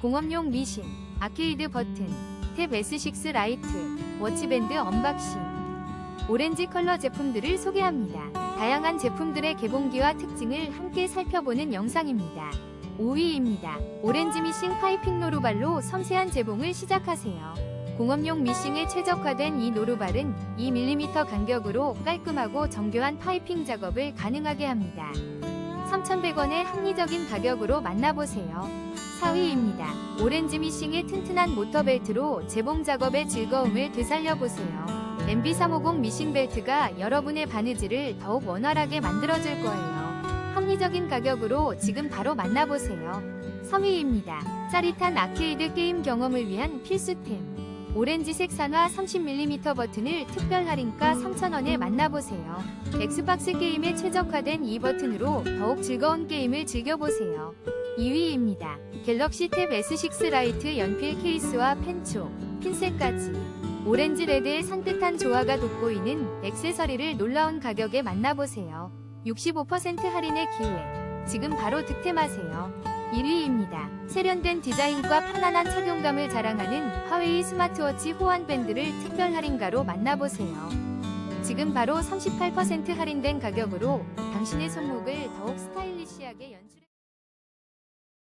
공업용 미신, 아케이드 버튼, 탭 S6 라이트, 워치밴드 언박싱. 오렌지 컬러 제품들을 소개합니다. 다양한 제품들의 개봉기와 특징을 함께 살펴보는 영상입니다. 5위입니다. 오렌지 미싱 파이핑 노루발로 섬세한 재봉을 시작하세요. 공업용 미싱에 최적화된 이 노루발은 2mm 간격으로 깔끔하고 정교한 파이핑 작업을 가능하게 합니다. 3,100원의 합리적인 가격으로 만나보세요. 4위입니다. 오렌지 미싱의 튼튼한 모터벨트로 재봉 작업의 즐거움을 되살려보세요. MB350 미싱 벨트가 여러분의 바느질을 더욱 원활하게 만들어줄 거예요. 합리적인 가격으로 지금 바로 만나보세요. 3위입니다. 짜릿한 아케이드 게임 경험을 위한 필수템. 오렌지색 산화 30mm 버튼을 특별 할인가 3,000원에 만나보세요. 엑스박스 게임에 최적화된 이 버튼으로 더욱 즐거운 게임을 즐겨보세요. 2위입니다. 갤럭시 탭 S6 라이트 연필 케이스와 펜촉, 핀셋까지 오렌지 레드의 산뜻한 조화가 돋보이는 액세서리를 놀라운 가격에 만나보세요. 65% 할인의 기회. 지금 바로 득템하세요. 1위입니다. 세련된 디자인과 편안한 착용감을 자랑하는 화웨이 스마트워치 호환 밴드를 특별 할인가로 만나보세요. 지금 바로 38% 할인된 가격으로 당신의 손목을 더욱 스타일리시하게 연출해